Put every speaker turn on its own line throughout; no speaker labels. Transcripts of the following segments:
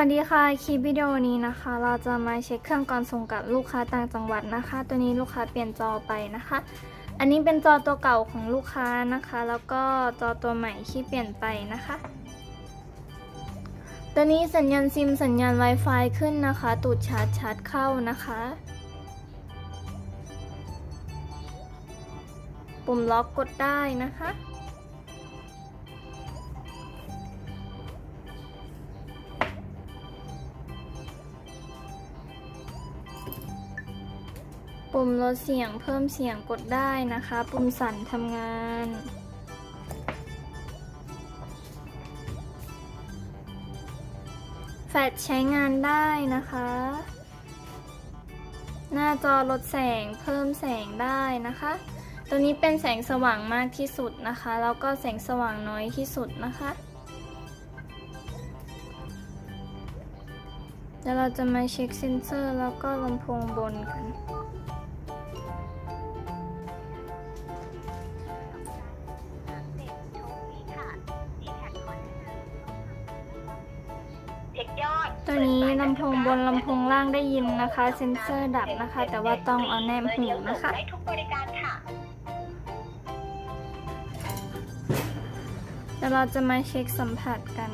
วัสดีค่ะ คลิปวิดีโอนี้นะคะ เราจะมาเช็คเครื่องก่อส่งกับลูกค้าต่างจังหวัดนะคะ ตัวนี้ลูกค้าเปลี่ยนจอไปนะคะ อันนี้เป็นจอตัวเก่าของลูกค้านะคะ แล้วก็จอตัวใหม่ที่เปลี่ยนไปนะคะ ตัวนี้สัญญาณซิมสัญญาณ Wi-Fi ขึ้นนะคะ ตูดชาร์จชาร์จเข้านะคะ ปุ่มล็อกกดได้นะคะ ปุ่มลดเสียงเพิ่มเสียงกดได้นะคะ ปุ่มสั่นทำงาน แฟลชใช้งานได้นะคะ หน้าจอลดแสงเพิ่มแสงได้นะคะ ตัวนี้เป็นแสงสว่างมากที่สุดนะคะ แล้วก็แสงสว่างน้อยที่สุดนะคะเดี๋ยวเราจะมาเช็คเซนเซอร์แล้วก็ลำโพงบนกัน
เช็คยอด
ตัวนี้ลำโพงบนลำโพงล่างได้ยินนะคะ เซนเซอร์ดับนะคะ แต่ว่าต้องเอาแนมหูนะคะ
ได้ทุกบริการค่ะ
เดี๋ยวเราจะมาเช็คสัมผัสกัน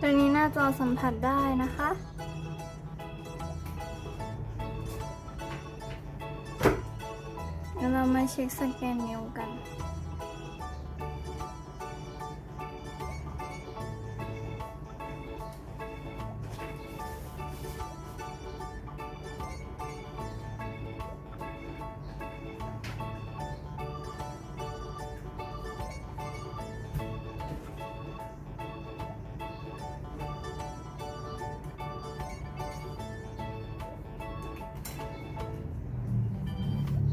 ตัวนี้หน้าจอสัมผัสได้นะคะ เดี๋ยวเรามาเช็คสแกนนิ้วกัน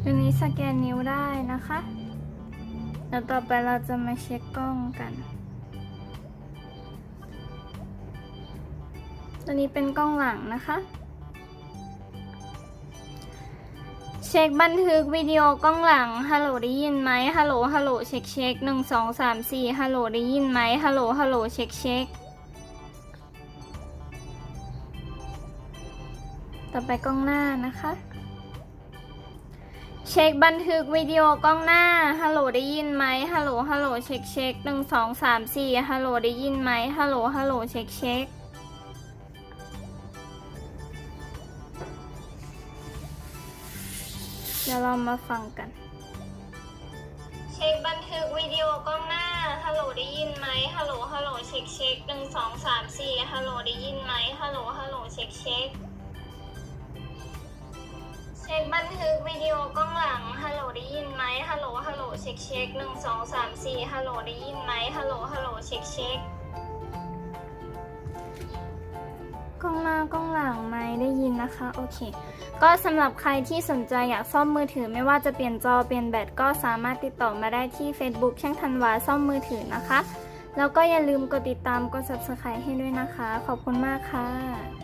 ตัวนี้สแกนนิ้วได้นะคะเดี๋ยวต่อไปเราจะมาเช็คกล้องกัน ตัวนี้เป็นกล้องหลังนะคะ เช็คบันทึกวิดีโอกล้องหลัง ฮัลโหลได้ยินไหมฮัลโหล ฮัลโหล เช็คเช็คหนึ่งสองสามสี่ฮัลโหลได้ยินไหมฮัลโหล ฮัลโหล เช็คเช็คต่อไปกล้องหน้านะคะ เช็คบันทึกวิดีโอกล้องหน้า ฮัลโหลได้ยินไหมฮัลโหล ฮัลโหล เช็คเช็คหนึ่งสองสามสี่ฮัลโหลได้ยินไหมฮัลโหล ฮัลโหล เช็คเช็คเดี๋ยวเรามาฟังกัน เช็คบันทึกวิดีโอกล้องหน้า ฮัลโหลได้ยินไหมฮัลโหล ฮัลโหล เช็คเช็คหนึ่งสองสามสี่ฮัลโหลได้ยินไหมฮัลโหล ฮัลโหล เช็คเช็ค เช็คบันทึกวิดีโอกล้องหลัง ฮัลโหลได้ยินไหมฮัลโหล ฮัลโหล เช็คเช็คหนึ่งสองสามสี่ฮัลโหลได้ยินไหมฮัลโหล ฮัลโหล เช็คเช็คกล้องหน้ากล้องหลังไหมได้ยินนะคะ โอเค ก็สำหรับใครที่สนใจอยากซ่อมมือถือไม่ว่าจะเปลี่ยนจอเปลี่ยนแบตก็สามารถติดต่อมาได้ที่ Facebook ช่างธันวาซ่อมมือถือนะคะ แล้วก็อย่าลืมกดติดตามกด subscribe ให้ด้วยนะคะ ขอบคุณมากค่ะ